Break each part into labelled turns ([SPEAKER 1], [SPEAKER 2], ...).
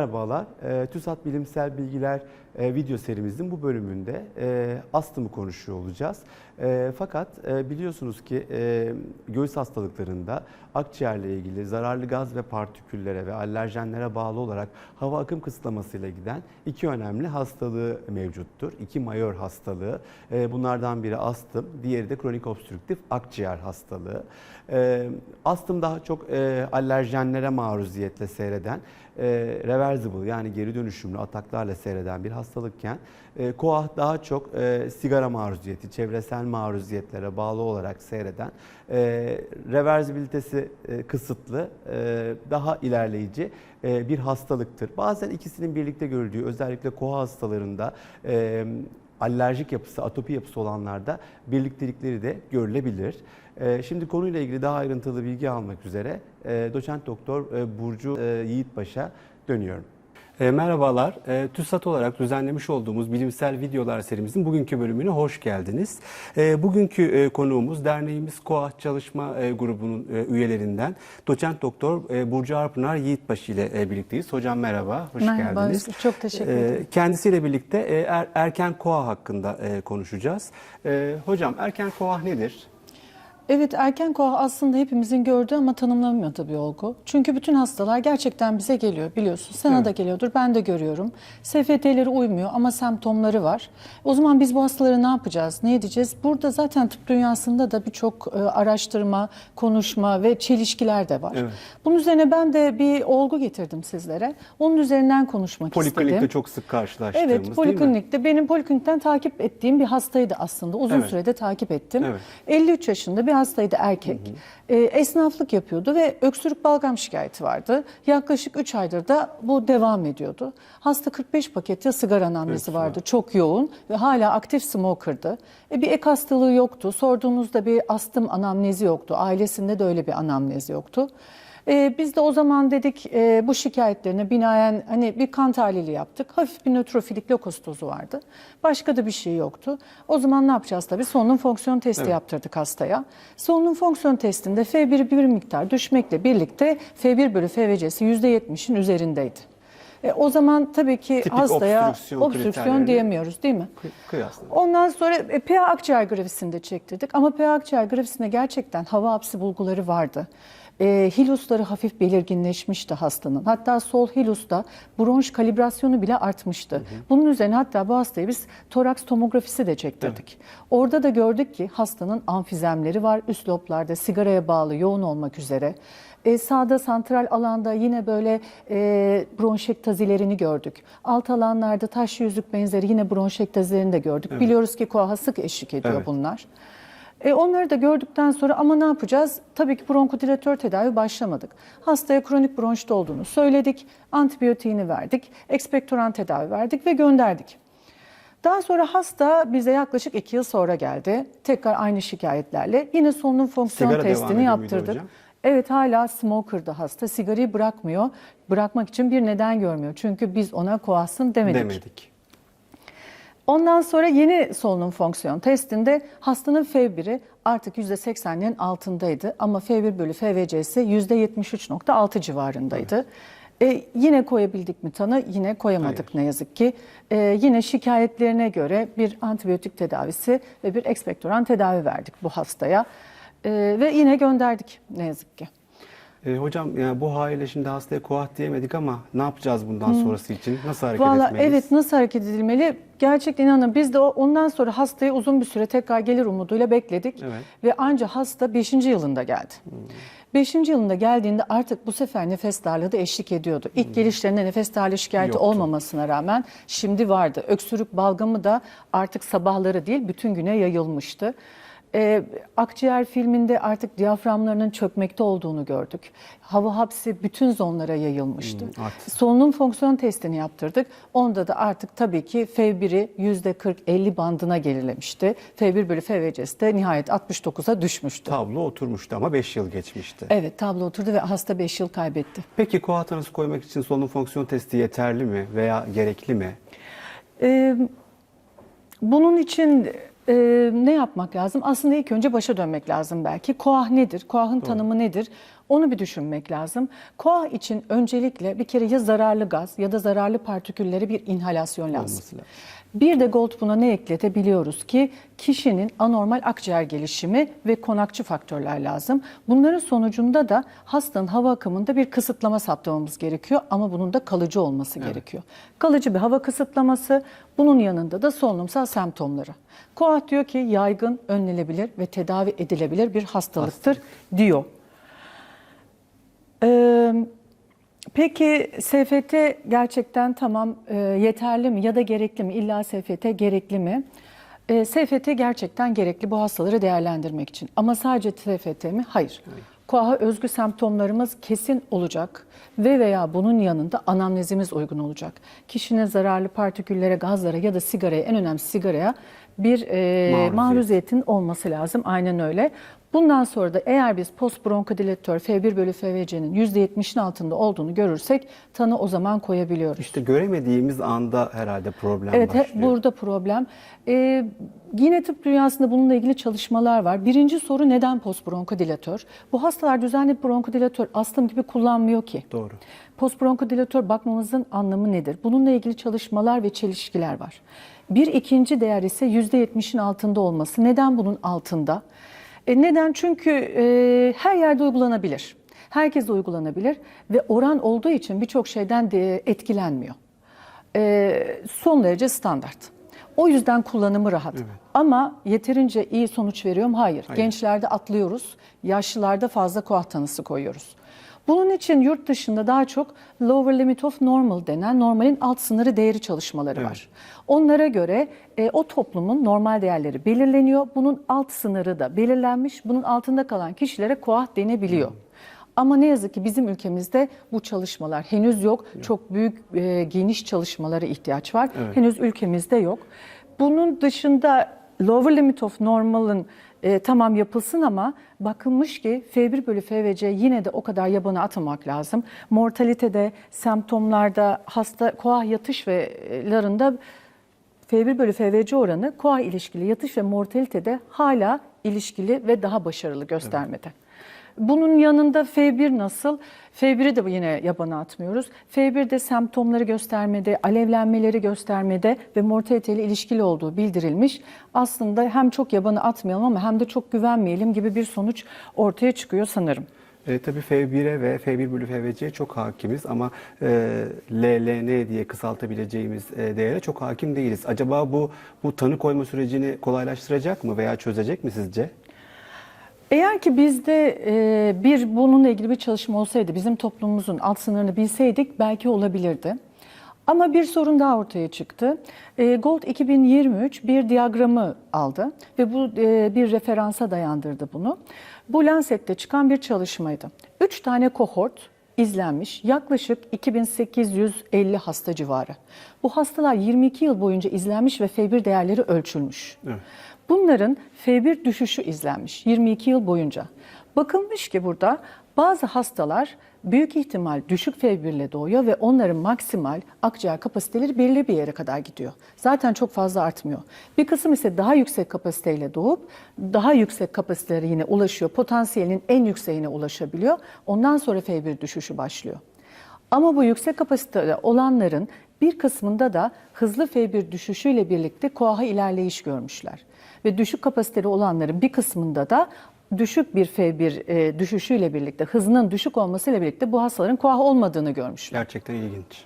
[SPEAKER 1] Merhabalar. E, TÜSAT Bilimsel Bilgiler e, video serimizin bu bölümünde e, astımı konuşuyor olacağız. E, fakat e, biliyorsunuz ki e, göğüs hastalıklarında akciğerle ilgili zararlı gaz ve partiküllere ve alerjenlere bağlı olarak hava akım kısıtlamasıyla giden iki önemli hastalığı mevcuttur. İki mayor hastalığı. E, bunlardan biri astım, diğeri de kronik obstrüktif akciğer hastalığı. E, astım daha çok e, alerjenlere maruziyetle seyreden, e, reversible yani geri dönüşümlü ataklarla seyreden bir hastalıkken e, koah daha çok sigara maruziyeti, çevresel maruziyetlere bağlı olarak seyreden, reversibilitesi e, kısıtlı, e, daha ilerleyici e, bir hastalıktır. Bazen ikisinin birlikte görüldüğü özellikle koa hastalarında e, alerjik yapısı, atopi yapısı olanlarda birliktelikleri de görülebilir. Şimdi konuyla ilgili daha ayrıntılı bilgi almak üzere doçent doktor Burcu Yiğitbaş'a dönüyorum. E, Merhabalar. E, TÜSAT olarak düzenlemiş olduğumuz bilimsel videolar serimizin bugünkü bölümüne hoş geldiniz. E, Bugünkü e, konuğumuz derneğimiz KOAH Çalışma e, Grubu'nun e, üyelerinden doçent doktor e, Burcu Arpınar Yiğitbaşı ile e, birlikteyiz. Hocam merhaba, hoş
[SPEAKER 2] Merhaba,
[SPEAKER 1] geldiniz.
[SPEAKER 2] çok teşekkür
[SPEAKER 1] E,
[SPEAKER 2] ederim.
[SPEAKER 1] Kendisiyle birlikte e, er- erken KOAH hakkında e, konuşacağız. E, Hocam erken KOAH nedir?
[SPEAKER 2] Evet erken koa aslında hepimizin gördüğü ama tanımlanmadığı bir olgu. Çünkü bütün hastalar gerçekten bize geliyor biliyorsun. Sana
[SPEAKER 1] Evet.
[SPEAKER 2] da geliyordur ben de görüyorum. SFT'leri uymuyor ama semptomları var. O zaman biz bu hastaları ne yapacağız? Ne edeceğiz? Burada zaten tıp dünyasında da birçok e, araştırma, konuşma ve çelişkiler de var.
[SPEAKER 1] Evet.
[SPEAKER 2] Bunun üzerine ben de bir olgu getirdim sizlere. Onun üzerinden konuşmak
[SPEAKER 1] Poliklinikte
[SPEAKER 2] istedim.
[SPEAKER 1] çok sık karşılaştığımız
[SPEAKER 2] Evet,
[SPEAKER 1] değil mi?
[SPEAKER 2] poliklinikte benim poliklinikten takip ettiğim bir hastaydı aslında. Uzun
[SPEAKER 1] Evet.
[SPEAKER 2] sürede takip ettim.
[SPEAKER 1] Evet.
[SPEAKER 2] 53 yaşında bir hastaydı erkek. Ee, esnaflık yapıyordu ve öksürük balgam şikayeti vardı. Yaklaşık 3 aydır da bu devam ediyordu. Hasta 45 pakette sigara anamnezi
[SPEAKER 1] Öksürük.
[SPEAKER 2] vardı. Çok yoğun ve hala aktif smoker'dı. E, bir ek hastalığı yoktu. Sorduğunuzda bir astım anamnezi yoktu. Ailesinde de öyle bir anamnezi yoktu. Ee, biz de o zaman dedik e, bu şikayetlerine binaen hani bir kan tahlili yaptık. Hafif bir nötrofilik lökositozu vardı. Başka da bir şey yoktu. O zaman ne yapacağız tabii? Solunum fonksiyon testi
[SPEAKER 1] Evet.
[SPEAKER 2] yaptırdık hastaya. Solunum fonksiyon testinde F1 bir miktar düşmekle birlikte F1 bölü FVC'si %70'in üzerindeydi. E, o zaman tabii ki
[SPEAKER 1] Tipik
[SPEAKER 2] hastaya
[SPEAKER 1] obstrüksiyon
[SPEAKER 2] obstrüksiyon diyemiyoruz değil mi?
[SPEAKER 1] Kı- Kıyasla.
[SPEAKER 2] Ondan sonra e, PA akciğer grafisini de çektirdik ama PA akciğer grafisinde gerçekten hava hapsi bulguları vardı. E, hilusları hafif belirginleşmişti hastanın. Hatta sol hilusta bronş kalibrasyonu bile artmıştı. Bunun üzerine hatta bu hastaya biz toraks tomografisi de çektirdik. Orada da gördük ki hastanın amfizemleri var. Üst loblarda sigaraya bağlı yoğun olmak üzere. E, sağda santral alanda yine böyle e, bronşektazilerini gördük. Alt alanlarda taş yüzük benzeri yine bronşektazilerini de gördük. Biliyoruz ki koaha sık eşlik ediyor
[SPEAKER 1] Evet.
[SPEAKER 2] bunlar. E, onları da gördükten sonra ama ne yapacağız? Tabii ki bronkodilatör tedavi başlamadık. Hastaya kronik bronşit olduğunu söyledik. Antibiyotiğini verdik. Ekspektoran tedavi verdik ve gönderdik. Daha sonra hasta bize yaklaşık iki yıl sonra geldi. Tekrar aynı şikayetlerle. Yine solunum fonksiyon
[SPEAKER 1] Sigara
[SPEAKER 2] testini yaptırdık. Evet hala smoker'dı hasta. Sigarayı bırakmıyor. Bırakmak için bir neden görmüyor. Çünkü biz ona koasın demedik.
[SPEAKER 1] Demedik.
[SPEAKER 2] Ondan sonra yeni solunum fonksiyon testinde hastanın F1'i artık %80'lerin altındaydı. Ama F1 bölü FVC'si %73.6 civarındaydı. E, yine koyabildik mi tanı? Yine koyamadık ne yazık ki. E, yine şikayetlerine göre bir antibiyotik tedavisi ve bir ekspektoran tedavi verdik bu hastaya. E, ve yine gönderdik ne yazık ki.
[SPEAKER 1] E, hocam yani bu haliyle şimdi hastaya koah diyemedik ama ne yapacağız bundan sonrası için? Nasıl hareket
[SPEAKER 2] Valla
[SPEAKER 1] etmeliyiz?
[SPEAKER 2] evet nasıl hareket edilmeli? Gerçekten inanın biz de o- ondan sonra hastayı uzun bir süre tekrar gelir umuduyla bekledik.
[SPEAKER 1] Evet.
[SPEAKER 2] Ve anca hasta 5. yılında geldi. 5. yılında geldiğinde artık bu sefer nefes darlığı da eşlik ediyordu. İlk gelişlerinde nefes darlığı şikayeti
[SPEAKER 1] Yoktu.
[SPEAKER 2] olmamasına rağmen şimdi vardı. Öksürük balgamı da artık sabahları değil bütün güne yayılmıştı. Ee, akciğer filminde artık diyaframlarının çökmekte olduğunu gördük. Hava hapsi bütün zonlara yayılmıştı.
[SPEAKER 1] Hmm, artık.
[SPEAKER 2] Solunum fonksiyon testini yaptırdık. Onda da artık tabii ki F1'i %40-50 bandına gerilemişti. F1 bölü FVC'si de nihayet 69'a düşmüştü.
[SPEAKER 1] Tablo oturmuştu ama 5 yıl geçmişti.
[SPEAKER 2] Evet tablo oturdu ve hasta 5 yıl kaybetti.
[SPEAKER 1] Peki koah tanısı koymak için solunum fonksiyon testi yeterli mi veya gerekli mi?
[SPEAKER 2] Ee, bunun için e, ne yapmak lazım? Aslında ilk önce başa dönmek lazım belki. Koah nedir? Koahın tanımı nedir? Onu bir düşünmek lazım. KOAH için öncelikle bir kere ya zararlı gaz ya da zararlı partikülleri bir inhalasyon lazım.
[SPEAKER 1] Olması lazım.
[SPEAKER 2] Bir de Gold buna ne ekletebiliyoruz ki kişinin anormal akciğer gelişimi ve konakçı faktörler lazım. Bunların sonucunda da hastanın hava akımında bir kısıtlama saptamamız gerekiyor ama bunun da kalıcı olması gerekiyor. Kalıcı bir hava kısıtlaması, bunun yanında da solunumsal semptomları. KOAH diyor ki yaygın, önlenebilir ve tedavi edilebilir bir hastalıktır diyor. Ee, peki SFT gerçekten tamam e, yeterli mi ya da gerekli mi? İlla SFT gerekli mi? E, SFT gerçekten gerekli bu hastaları değerlendirmek için. Ama sadece SFT mi? Hayır. KOAH'a özgü semptomlarımız kesin olacak ve veya bunun yanında anamnezimiz uygun olacak. Kişinin zararlı partiküllere, gazlara ya da sigaraya, en önemli sigaraya bir e,
[SPEAKER 1] Maruziyet.
[SPEAKER 2] maruziyetin olması lazım. Aynen öyle. Bundan sonra da eğer biz post bronkodilatör F1 bölü FVC'nin %70'in altında olduğunu görürsek tanı o zaman koyabiliyoruz.
[SPEAKER 1] İşte göremediğimiz anda herhalde problem
[SPEAKER 2] Evet,
[SPEAKER 1] başlıyor.
[SPEAKER 2] burada problem. Ee, yine tıp dünyasında bununla ilgili çalışmalar var. Birinci soru neden post bronkodilatör? Bu hastalar düzenli bronkodilatör astım gibi kullanmıyor ki.
[SPEAKER 1] Doğru.
[SPEAKER 2] Post bronkodilatör bakmamızın anlamı nedir? Bununla ilgili çalışmalar ve çelişkiler var. Bir ikinci değer ise %70'in altında olması. Neden bunun altında? E neden? Çünkü e, her yerde uygulanabilir. Herkes uygulanabilir ve oran olduğu için birçok şeyden de etkilenmiyor. E, son derece standart. O yüzden kullanımı rahat. Ama yeterince iyi sonuç veriyor mu? Hayır. Gençlerde atlıyoruz, yaşlılarda fazla koah tanısı koyuyoruz. Bunun için yurt dışında daha çok lower limit of normal denen normalin alt sınırı değeri çalışmaları var. Onlara göre e, o toplumun normal değerleri belirleniyor. Bunun alt sınırı da belirlenmiş. Bunun altında kalan kişilere koah denebiliyor. Ama ne yazık ki bizim ülkemizde bu çalışmalar henüz yok. Çok büyük e, geniş çalışmalara ihtiyaç var. Henüz ülkemizde yok. Bunun dışında lower limit of normal'ın e, tamam yapılsın ama bakılmış ki F1 bölü FVC yine de o kadar yabana atmamak lazım. Mortalitede, semptomlarda, hasta koah yatış ve e, larında F1 bölü FVC oranı koa ilişkili yatış ve mortalitede hala ilişkili ve daha başarılı göstermede. Bunun yanında F1 nasıl? F1'i de yine yabana atmıyoruz. F1'de semptomları göstermede, alevlenmeleri göstermede ve mortalite ile ilişkili olduğu bildirilmiş. Aslında hem çok yabana atmayalım ama hem de çok güvenmeyelim gibi bir sonuç ortaya çıkıyor sanırım.
[SPEAKER 1] E, tabii F1'e ve F1 bölü FVC'ye çok hakimiz ama e, LLN diye kısaltabileceğimiz e, değere çok hakim değiliz. Acaba bu bu tanı koyma sürecini kolaylaştıracak mı veya çözecek mi sizce?
[SPEAKER 2] Eğer ki bizde e, bir bununla ilgili bir çalışma olsaydı, bizim toplumumuzun alt sınırını bilseydik belki olabilirdi. Ama bir sorun daha ortaya çıktı. E, Gold 2023 bir diyagramı aldı ve bu e, bir referansa dayandırdı bunu. Bu Lancet'te çıkan bir çalışmaydı. Üç tane kohort izlenmiş. Yaklaşık 2850 hasta civarı. Bu hastalar 22 yıl boyunca izlenmiş ve F1 değerleri ölçülmüş. Bunların F1 düşüşü izlenmiş 22 yıl boyunca. Bakılmış ki burada bazı hastalar büyük ihtimal düşük F1 ile doğuyor ve onların maksimal akciğer kapasiteleri belirli bir yere kadar gidiyor. Zaten çok fazla artmıyor. Bir kısım ise daha yüksek kapasiteyle doğup daha yüksek kapasitelere yine ulaşıyor. Potansiyelinin en yükseğine ulaşabiliyor. Ondan sonra F1 düşüşü başlıyor. Ama bu yüksek kapasiteli olanların bir kısmında da hızlı F1 düşüşüyle birlikte koaha ilerleyiş görmüşler. Ve düşük kapasiteli olanların bir kısmında da düşük bir F1 e, düşüşüyle birlikte, hızının düşük olmasıyla birlikte bu hastaların koah olmadığını görmüşler.
[SPEAKER 1] Gerçekten ilginç.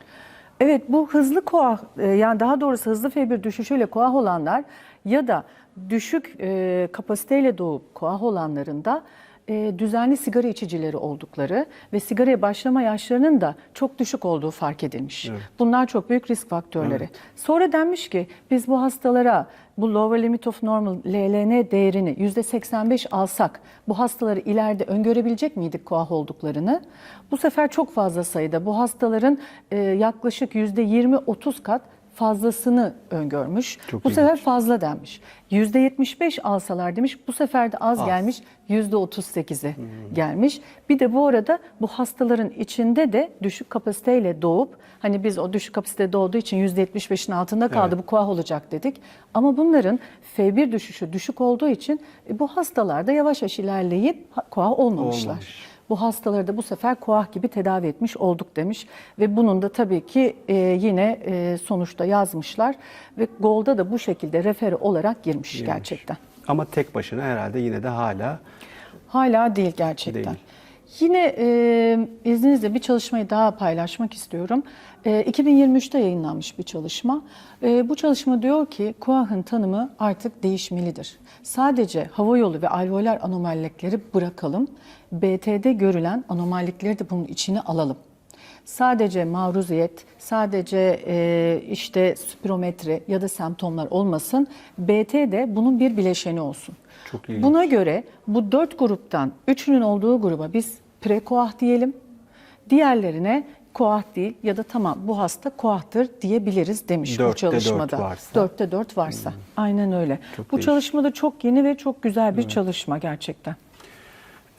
[SPEAKER 2] Evet bu hızlı koah e, yani daha doğrusu hızlı F1 düşüşüyle koah olanlar ya da düşük e, kapasiteyle doğup koah olanların da e, düzenli sigara içicileri oldukları ve sigaraya başlama yaşlarının da çok düşük olduğu fark edilmiş. Bunlar çok büyük risk faktörleri. Sonra denmiş ki biz bu hastalara bu lower limit of normal LLN değerini %85 alsak bu hastaları ileride öngörebilecek miydik koah olduklarını? Bu sefer çok fazla sayıda bu hastaların e, yaklaşık %20-30 kat fazlasını öngörmüş.
[SPEAKER 1] Çok
[SPEAKER 2] bu
[SPEAKER 1] ilginç.
[SPEAKER 2] sefer fazla denmiş. %75 alsalar demiş bu sefer de az,
[SPEAKER 1] Az.
[SPEAKER 2] gelmiş %38'e gelmiş. Bir de bu arada bu hastaların içinde de düşük kapasiteyle doğup hani biz o düşük kapasite doğduğu için %75'in altında kaldı bu koah olacak dedik. Ama bunların F1 düşüşü düşük olduğu için e, bu hastalarda yavaş yavaş ilerleyip koah olmamışlar.
[SPEAKER 1] Olmamış.
[SPEAKER 2] Bu hastaları da bu sefer koah gibi tedavi etmiş olduk demiş. Ve bunun da tabii ki e, yine e, sonuçta yazmışlar. Ve Gold'a da bu şekilde refere olarak girmiş,
[SPEAKER 1] Girmiş.
[SPEAKER 2] gerçekten.
[SPEAKER 1] Ama tek başına herhalde yine de hala
[SPEAKER 2] Hala değil gerçekten.
[SPEAKER 1] Değil.
[SPEAKER 2] Yine e, izninizle bir çalışmayı daha paylaşmak istiyorum. E, 2023'te yayınlanmış bir çalışma. E, bu çalışma diyor ki kuahın tanımı artık değişmelidir. Sadece hava yolu ve alveolar anomalilikleri bırakalım. BT'de görülen anomallikleri de bunun içine alalım. Sadece maruziyet, sadece e, işte spirometri ya da semptomlar olmasın. BT de bunun bir bileşeni olsun.
[SPEAKER 1] Çok ilginç.
[SPEAKER 2] Buna göre bu dört gruptan üçünün olduğu gruba biz prekoah diyelim. Diğerlerine koah değil ya da tamam bu hasta koahtır diyebiliriz demiş bu
[SPEAKER 1] Dörtte dört
[SPEAKER 2] çalışmada.
[SPEAKER 1] varsa. Hmm.
[SPEAKER 2] Dörtte dört varsa. Aynen öyle.
[SPEAKER 1] Çok
[SPEAKER 2] bu
[SPEAKER 1] değişik.
[SPEAKER 2] çalışmada çok yeni ve çok güzel bir çalışma gerçekten.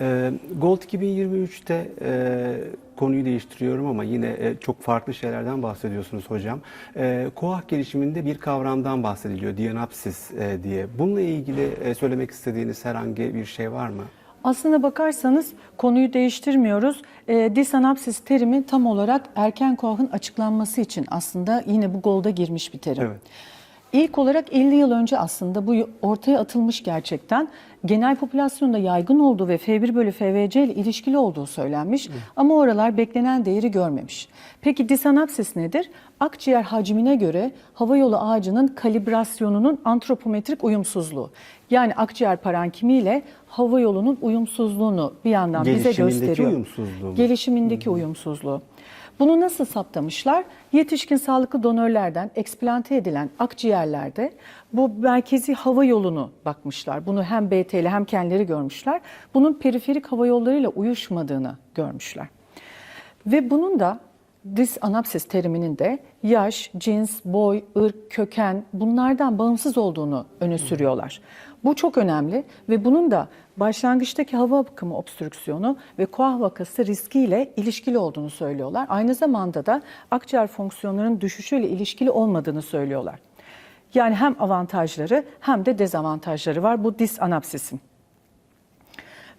[SPEAKER 1] Ee, Gold 2023'te e, konuyu değiştiriyorum ama yine e, çok farklı şeylerden bahsediyorsunuz hocam. E, koah gelişiminde bir kavramdan bahsediliyor, dianapsis e, diye. Bununla ilgili e, söylemek istediğiniz herhangi bir şey var mı?
[SPEAKER 2] Aslına bakarsanız konuyu değiştirmiyoruz. E, disanapsis terimi tam olarak erken koahın açıklanması için aslında yine bu golda girmiş bir terim.
[SPEAKER 1] Evet.
[SPEAKER 2] İlk olarak 50 yıl önce aslında bu ortaya atılmış gerçekten. Genel popülasyonda yaygın olduğu ve F1 bölü FVC ile ilişkili olduğu söylenmiş ama oralar beklenen değeri görmemiş. Peki disanapsis nedir? Akciğer hacmine göre havayolu ağacının kalibrasyonunun antropometrik uyumsuzluğu. Yani akciğer parankimi ile hava yolunun uyumsuzluğunu bir yandan bize gösteriyor.
[SPEAKER 1] uyumsuzluğu mu?
[SPEAKER 2] Gelişimindeki uyumsuzluğu. Bunu nasıl saptamışlar? Yetişkin sağlıklı donörlerden eksplante edilen akciğerlerde bu merkezi hava yolunu bakmışlar. Bunu hem BT'li hem kendileri görmüşler. Bunun periferik hava yollarıyla uyuşmadığını görmüşler. Ve bunun da disanapsis teriminin de yaş, cins, boy, ırk, köken bunlardan bağımsız olduğunu öne sürüyorlar. Bu çok önemli ve bunun da başlangıçtaki hava akımı obstrüksiyonu ve koah vakası riskiyle ilişkili olduğunu söylüyorlar. Aynı zamanda da akciğer fonksiyonlarının düşüşüyle ilişkili olmadığını söylüyorlar. Yani hem avantajları hem de dezavantajları var bu disanapsisin.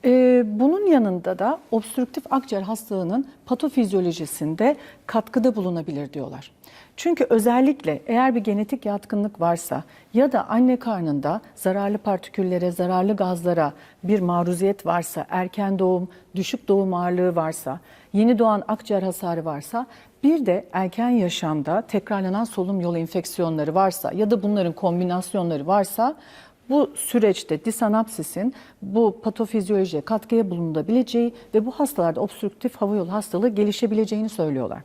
[SPEAKER 2] Ee, bunun yanında da obstrüktif akciğer hastalığının patofizyolojisinde katkıda bulunabilir diyorlar. Çünkü özellikle eğer bir genetik yatkınlık varsa ya da anne karnında zararlı partiküllere, zararlı gazlara bir maruziyet varsa, erken doğum, düşük doğum ağırlığı varsa, yeni doğan akciğer hasarı varsa, bir de erken yaşamda tekrarlanan solunum yolu enfeksiyonları varsa ya da bunların kombinasyonları varsa bu süreçte disanapsisin bu patofizyolojiye katkıya bulunabileceği ve bu hastalarda obstrüktif hava yolu hastalığı gelişebileceğini söylüyorlar.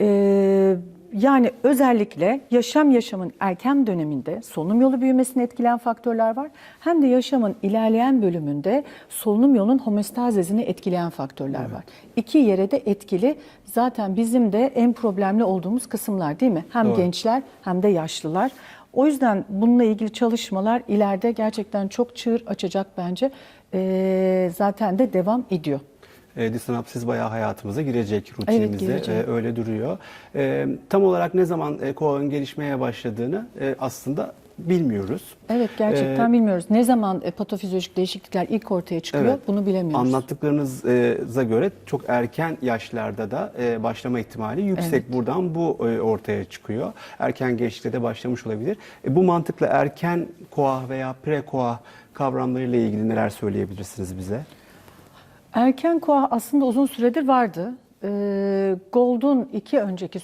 [SPEAKER 2] Ee, yani özellikle yaşam yaşamın erken döneminde solunum yolu büyümesini etkileyen faktörler var. Hem de yaşamın ilerleyen bölümünde solunum yolunun homostazesini etkileyen faktörler var. İki yere de etkili. Zaten bizim de en problemli olduğumuz kısımlar değil mi? Hem
[SPEAKER 1] Doğru.
[SPEAKER 2] gençler hem de yaşlılar. O yüzden bununla ilgili çalışmalar ileride gerçekten çok çığır açacak bence. Ee, zaten de devam ediyor.
[SPEAKER 1] E, disanapsiz bayağı hayatımıza girecek, rutinimize
[SPEAKER 2] girecek.
[SPEAKER 1] e, öyle duruyor. E, tam olarak ne zaman e, koağın gelişmeye başladığını e, aslında bilmiyoruz.
[SPEAKER 2] Evet gerçekten
[SPEAKER 1] Ee,
[SPEAKER 2] bilmiyoruz. Ne zaman e, patofizyolojik değişiklikler ilk ortaya çıkıyor
[SPEAKER 1] Evet.
[SPEAKER 2] bunu bilemiyoruz.
[SPEAKER 1] Anlattıklarınıza göre çok erken yaşlarda da e, başlama ihtimali yüksek. Buradan bu e, ortaya çıkıyor. Erken gençlikte de başlamış olabilir. Bu mantıkla erken koah veya pre-koah kavramlarıyla ilgili neler söyleyebilirsiniz bize?
[SPEAKER 2] Erken koah aslında uzun süredir vardı. Gold'un iki önceki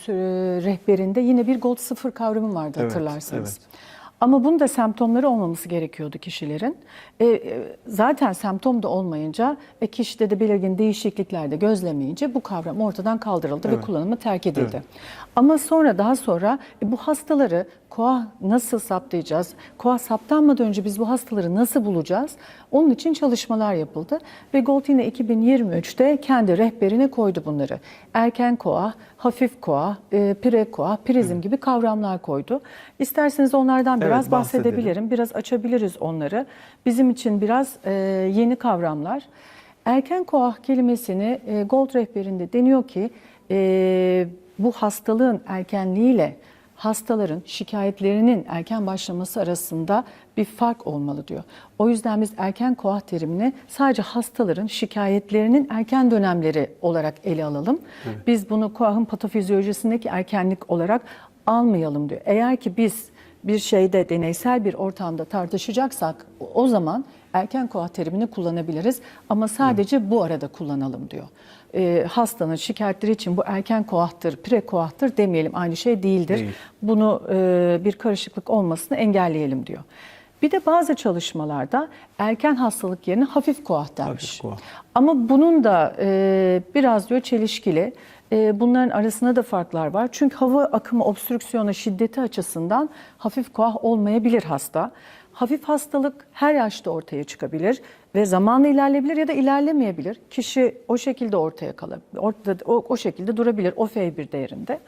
[SPEAKER 2] rehberinde yine bir Gold sıfır kavramı vardı
[SPEAKER 1] Evet,
[SPEAKER 2] hatırlarsanız.
[SPEAKER 1] evet.
[SPEAKER 2] Ama bunun da semptomları olmaması gerekiyordu kişilerin. E, e, zaten semptom da olmayınca ve kişide de belirgin değişiklikler de gözlemeyince bu kavram ortadan kaldırıldı ve
[SPEAKER 1] Evet.
[SPEAKER 2] kullanımı terk edildi.
[SPEAKER 1] Evet.
[SPEAKER 2] Ama sonra daha sonra e, bu hastaları koah nasıl saptayacağız? Koah saptanmadan önce biz bu hastaları nasıl bulacağız? Onun için çalışmalar yapıldı ve Gold yine 2023'te kendi rehberine koydu bunları. Erken koah, hafif koah, e, pre koah, prizm gibi kavramlar koydu. İsterseniz onlardan
[SPEAKER 1] Evet,
[SPEAKER 2] biraz bahsedebilirim, biraz açabiliriz onları. Bizim için biraz e, yeni kavramlar. Erken koah kelimesini e, Gold rehberinde deniyor ki e, bu hastalığın erkenliğiyle hastaların şikayetlerinin erken başlaması arasında bir fark olmalı diyor. O yüzden biz erken koah terimini sadece hastaların şikayetlerinin erken dönemleri olarak ele alalım. Biz bunu koahın patofizyolojisindeki erkenlik olarak almayalım diyor. Eğer ki biz bir şeyde deneysel bir ortamda tartışacaksak o zaman erken koah terimini kullanabiliriz ama sadece bu arada kullanalım diyor. Ee, hastanın şikayetleri için bu erken koahtır, pre koahtır demeyelim aynı şey değildir.
[SPEAKER 1] Değil.
[SPEAKER 2] Bunu e, bir karışıklık olmasını engelleyelim diyor. Bir de bazı çalışmalarda erken hastalık yerine hafif koah denmiş.
[SPEAKER 1] Hafif koah.
[SPEAKER 2] Ama bunun da e, biraz diyor çelişkili. E, bunların arasında da farklar var. Çünkü hava akımı obstrüksiyonu şiddeti açısından hafif koah olmayabilir hasta. Hafif hastalık her yaşta ortaya çıkabilir ve zamanla ilerleyebilir ya da ilerlemeyebilir. Kişi o şekilde ortaya kalabilir, ortada, o, o şekilde durabilir o F1 değerinde.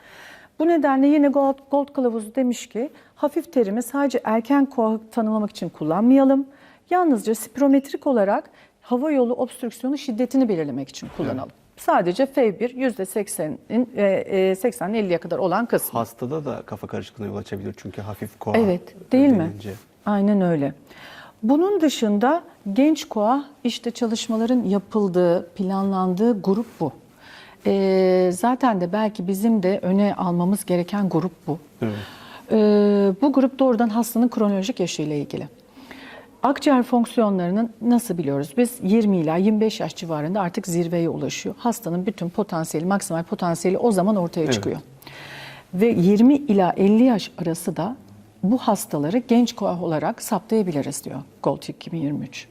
[SPEAKER 2] Bu nedenle yine Gold, Gold Kılavuzu demiş ki hafif terimi sadece erken koahı tanımlamak için kullanmayalım. Yalnızca spirometrik olarak hava yolu obstrüksiyonu şiddetini belirlemek için kullanalım. Sadece F1 %80'in e, e, 80'den 50'ye kadar olan kısmı.
[SPEAKER 1] Hastada da kafa karışıklığına yol açabilir çünkü hafif koa
[SPEAKER 2] Evet, değil mi?
[SPEAKER 1] denince.
[SPEAKER 2] Aynen öyle. Bunun dışında genç koa işte çalışmaların yapıldığı, planlandığı grup bu. Ee, zaten de belki bizim de öne almamız gereken grup bu.
[SPEAKER 1] Evet.
[SPEAKER 2] Ee, bu grup doğrudan hastanın kronolojik yaşıyla ilgili. Akciğer fonksiyonlarının nasıl biliyoruz? Biz 20 ila 25 yaş civarında artık zirveye ulaşıyor. Hastanın bütün potansiyeli, maksimal potansiyeli o zaman ortaya
[SPEAKER 1] Evet.
[SPEAKER 2] çıkıyor. Ve 20 ila 50 yaş arası da bu hastaları genç koah olarak saptayabiliriz diyor Gold 2023.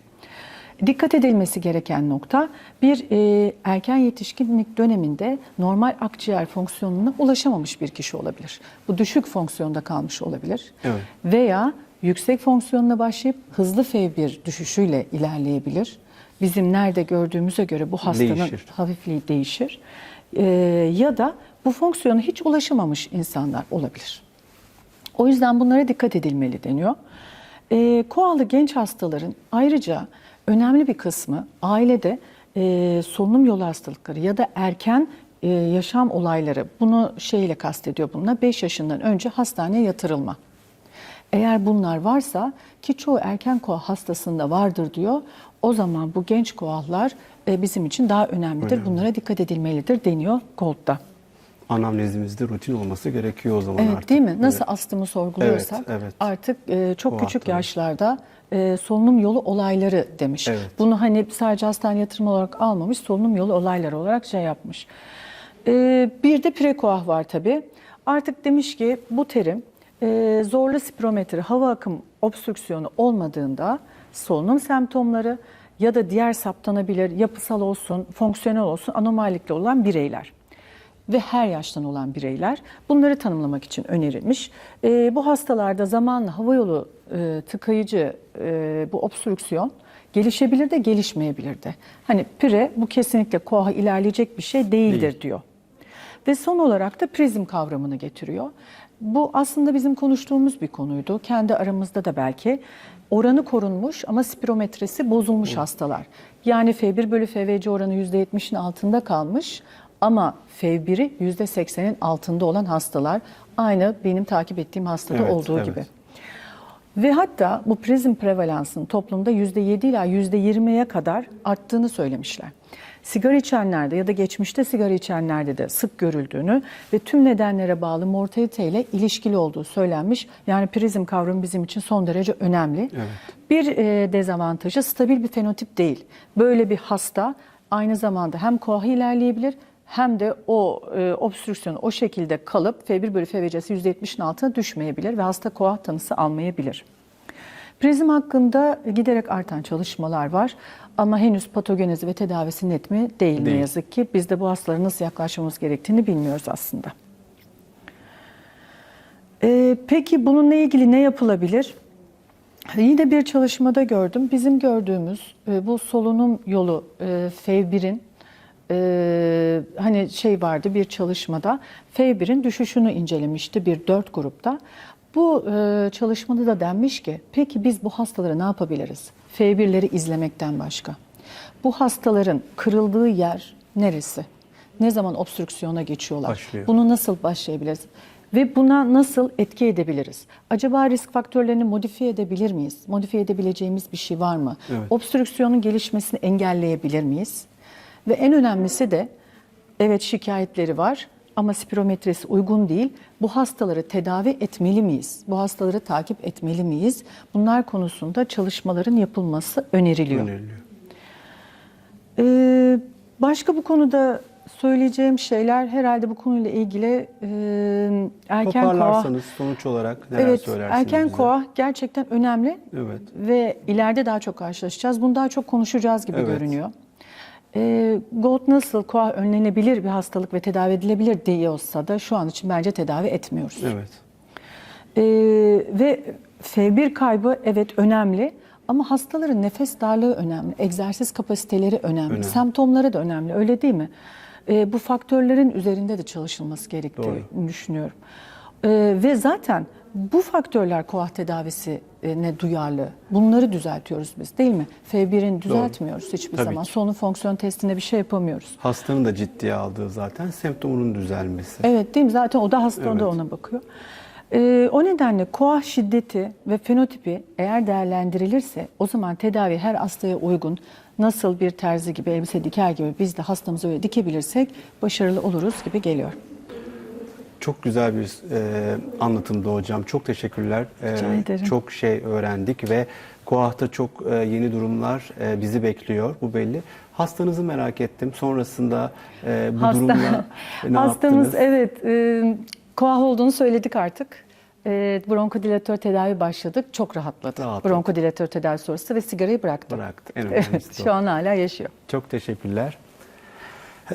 [SPEAKER 2] Dikkat edilmesi gereken nokta bir e, erken yetişkinlik döneminde normal akciğer fonksiyonuna ulaşamamış bir kişi olabilir. Bu düşük fonksiyonda kalmış olabilir.
[SPEAKER 1] Evet.
[SPEAKER 2] Veya yüksek fonksiyonla başlayıp hızlı F1 düşüşüyle ilerleyebilir. Bizim nerede gördüğümüze göre bu hastanın
[SPEAKER 1] Değişir.
[SPEAKER 2] hafifliği değişir. E, ya da bu fonksiyona hiç ulaşamamış insanlar olabilir. O yüzden bunlara dikkat edilmeli deniyor. E, koalı genç hastaların ayrıca önemli bir kısmı ailede e, solunum yolu hastalıkları ya da erken e, yaşam olayları bunu şeyle kastediyor bununla 5 yaşından önce hastaneye yatırılma. Eğer bunlar varsa ki çoğu erken koa hastasında vardır diyor. O zaman bu genç koahlar e, bizim için daha önemlidir.
[SPEAKER 1] Önemli.
[SPEAKER 2] Bunlara dikkat edilmelidir deniyor Gold'da.
[SPEAKER 1] Anamnezimizde rutin olması gerekiyor o zaman
[SPEAKER 2] Evet
[SPEAKER 1] artık.
[SPEAKER 2] değil mi? Nasıl
[SPEAKER 1] Evet.
[SPEAKER 2] astımı sorguluyorsak
[SPEAKER 1] Evet, evet.
[SPEAKER 2] artık e, çok
[SPEAKER 1] Bu
[SPEAKER 2] küçük
[SPEAKER 1] haftada.
[SPEAKER 2] yaşlarda e, solunum yolu olayları demiş.
[SPEAKER 1] Evet.
[SPEAKER 2] Bunu hani sadece hastane yatırım olarak almamış, solunum yolu olayları olarak şey yapmış. E, bir de prekoah var tabii. Artık demiş ki bu terim e, zorlu spirometri, hava akım obstrüksiyonu olmadığında solunum semptomları ya da diğer saptanabilir yapısal olsun, fonksiyonel olsun anomalilikle olan bireyler ve her yaştan olan bireyler bunları tanımlamak için önerilmiş. Ee, bu hastalarda zamanla hava yolu e, tıkayıcı e, bu obstrüksiyon gelişebilir de gelişmeyebilir de. Hani pire bu kesinlikle koaha ilerleyecek bir şey değildir
[SPEAKER 1] Değil.
[SPEAKER 2] diyor. Ve son olarak da prizm kavramını getiriyor. Bu aslında bizim konuştuğumuz bir konuydu. Kendi aramızda da belki oranı korunmuş ama spirometresi bozulmuş hastalar. Yani F1 bölü FVC oranı %70'in altında kalmış ama F1'i %80'in altında olan hastalar aynı benim takip ettiğim hastada
[SPEAKER 1] Evet,
[SPEAKER 2] olduğu
[SPEAKER 1] evet.
[SPEAKER 2] gibi. Ve hatta bu prizm prevalansın toplumda %7 ila %20'ye kadar arttığını söylemişler. Sigara içenlerde ya da geçmişte sigara içenlerde de sık görüldüğünü ve tüm nedenlere bağlı mortalite ile ilişkili olduğu söylenmiş. Yani prizm kavramı bizim için son derece önemli.
[SPEAKER 1] Evet.
[SPEAKER 2] Bir e, dezavantajı stabil bir fenotip değil. Böyle bir hasta aynı zamanda hem koahı ilerleyebilir hem de o e, obstrüksiyon o şekilde kalıp F1 bölü FVC'si %70'in altına düşmeyebilir ve hasta koah tanısı almayabilir. Prizm hakkında giderek artan çalışmalar var ama henüz patogenezi ve tedavisi net mi değil, ne
[SPEAKER 1] Değil.
[SPEAKER 2] yazık ki. Biz de bu hastalara nasıl yaklaşmamız gerektiğini bilmiyoruz aslında. Ee, peki bununla ilgili ne yapılabilir? Yine bir çalışmada gördüm. Bizim gördüğümüz e, bu solunum yolu e, F1'in e, hani şey vardı bir çalışmada F1'in düşüşünü incelemişti bir dört grupta. Bu e, çalışmada da denmiş ki peki biz bu hastalara ne yapabiliriz? F1'leri izlemekten başka. Bu hastaların kırıldığı yer neresi? Ne zaman obstrüksiyona geçiyorlar?
[SPEAKER 1] Başlıyor.
[SPEAKER 2] Bunu nasıl başlayabiliriz? Ve buna nasıl etki edebiliriz? Acaba risk faktörlerini modifiye edebilir miyiz? Modifiye edebileceğimiz bir şey var mı?
[SPEAKER 1] Evet.
[SPEAKER 2] Obstrüksiyonun gelişmesini engelleyebilir miyiz? Ve en önemlisi de evet şikayetleri var ama spirometresi uygun değil. Bu hastaları tedavi etmeli miyiz? Bu hastaları takip etmeli miyiz? Bunlar konusunda çalışmaların yapılması öneriliyor.
[SPEAKER 1] Öneriliyor.
[SPEAKER 2] Ee, başka bu konuda söyleyeceğim şeyler herhalde bu konuyla ilgili e, erken koah.
[SPEAKER 1] Toparlarsanız sonuç olarak neler
[SPEAKER 2] Evet,
[SPEAKER 1] söylersiniz
[SPEAKER 2] erken
[SPEAKER 1] bize?
[SPEAKER 2] koah gerçekten önemli
[SPEAKER 1] Evet.
[SPEAKER 2] ve ileride daha çok karşılaşacağız. Bunu daha çok konuşacağız gibi
[SPEAKER 1] Evet.
[SPEAKER 2] görünüyor. Ee, GOLD nasıl koah önlenebilir bir hastalık ve tedavi edilebilir diyorsa da şu an için bence tedavi etmiyoruz.
[SPEAKER 1] Evet.
[SPEAKER 2] Ee, ve F1 kaybı evet önemli ama hastaların nefes darlığı önemli, egzersiz kapasiteleri önemli,
[SPEAKER 1] Önemli.
[SPEAKER 2] semptomları da önemli öyle değil mi? Ee, bu faktörlerin üzerinde de çalışılması gerektiğini düşünüyorum. Ee, ve zaten bu faktörler koah tedavisine duyarlı. Bunları düzeltiyoruz biz değil mi? F1'in düzeltmiyoruz hiçbir
[SPEAKER 1] Tabii
[SPEAKER 2] zaman.
[SPEAKER 1] ki.
[SPEAKER 2] Solunum fonksiyon testinde bir şey yapamıyoruz.
[SPEAKER 1] Hastanın da ciddiye aldığı zaten semptomunun düzelmesi.
[SPEAKER 2] Evet değil mi? Zaten o da hasta
[SPEAKER 1] Evet.
[SPEAKER 2] da ona bakıyor. Ee, o nedenle koah şiddeti ve fenotipi eğer değerlendirilirse o zaman tedavi her hastaya uygun nasıl bir terzi gibi elbise diker gibi biz de hastamızı öyle dikebilirsek başarılı oluruz gibi geliyor.
[SPEAKER 1] Çok güzel bir e, anlatımdı hocam. Çok teşekkürler. E. Çok şey öğrendik ve Koah'ta çok e, yeni durumlar e, bizi bekliyor. Bu belli. Hastanızı merak ettim. Sonrasında e, bu
[SPEAKER 2] Hasta-
[SPEAKER 1] durumla ne
[SPEAKER 2] Hastamız
[SPEAKER 1] yaptınız?
[SPEAKER 2] evet e, koah olduğunu söyledik artık. E, bronkodilatör tedavi başladık. Çok rahatladı.
[SPEAKER 1] Rahatladı.
[SPEAKER 2] Bronkodilatör tedavi sonrası ve sigarayı bıraktı.
[SPEAKER 1] Bıraktı. En
[SPEAKER 2] Evet, şu an hala yaşıyor.
[SPEAKER 1] Çok teşekkürler.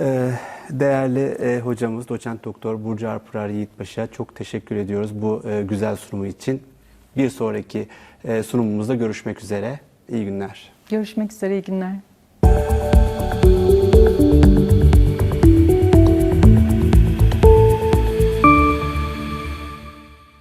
[SPEAKER 1] Ee, Değerli e, hocamız doçent doktor Burcu Arpırar Yiğitbaş'a çok teşekkür ediyoruz bu e, güzel sunumu için. Bir sonraki e, sunumumuzda görüşmek üzere. İyi günler.
[SPEAKER 2] Görüşmek üzere, iyi günler.